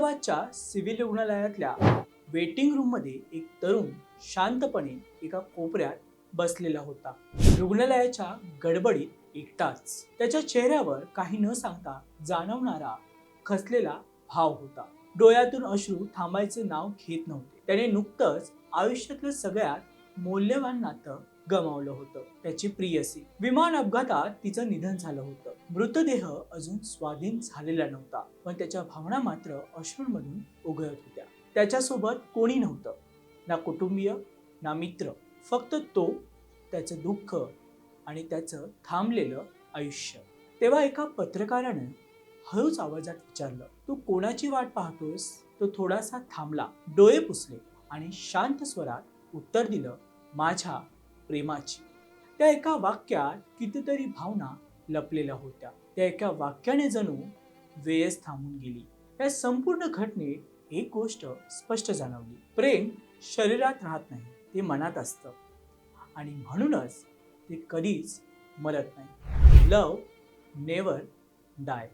औरंगाबादच्या सिव्हिल रुग्णालयातल्या वेटिंग रूममध्ये एक तरुण शांतपणे एका कोपऱ्यात बसलेला होता. रुग्णालयाच्या गडबडीत एकटाच. त्याच्या चेहऱ्यावर काही न सांगता जाणवणारा खसलेला भाव होता. डोळ्यातून अश्रू थांबायचे नाव घेत नव्हते. त्याने नुकतंच आयुष्यातलं सगळ्यात मौल्यवान नातं गमावलं होतं. त्याची प्रियसी. विमान अपघातात तिचं निधन झालं होतं. मृतदेह अजून स्वाधीन झालेला नव्हता. पण त्याच्या भावना मात्र अश्रूंमधून उघळत होत्या. त्याच्यासोबत कोणी नव्हतं. ना कुटुंबीय ना मित्र. फक्त तो त्याचं दुःख आणि त्याचं थांबलेलं आयुष्य. तेव्हा एका पत्रकारानं हळूच आवाजात विचारलं तू कोणाची वाट पाहतोस तो थोडासा थांबला डोळे पुसले आणि शांत स्वरात उत्तर दिलं माझ्या प्रेमाची. त्या एका वाक्यात कितीतरी भावना लपलेल्या होत्या. त्या एका वाक्याने जणू वेळच थांबून गेली. या संपूर्ण घटनेत एक गोष्ट स्पष्ट जाणवली. प्रेम शरीरात राहत नाही ते मनात असतं. आणि म्हणूनच ते कधीच मरत नाही. लव नेवर डाय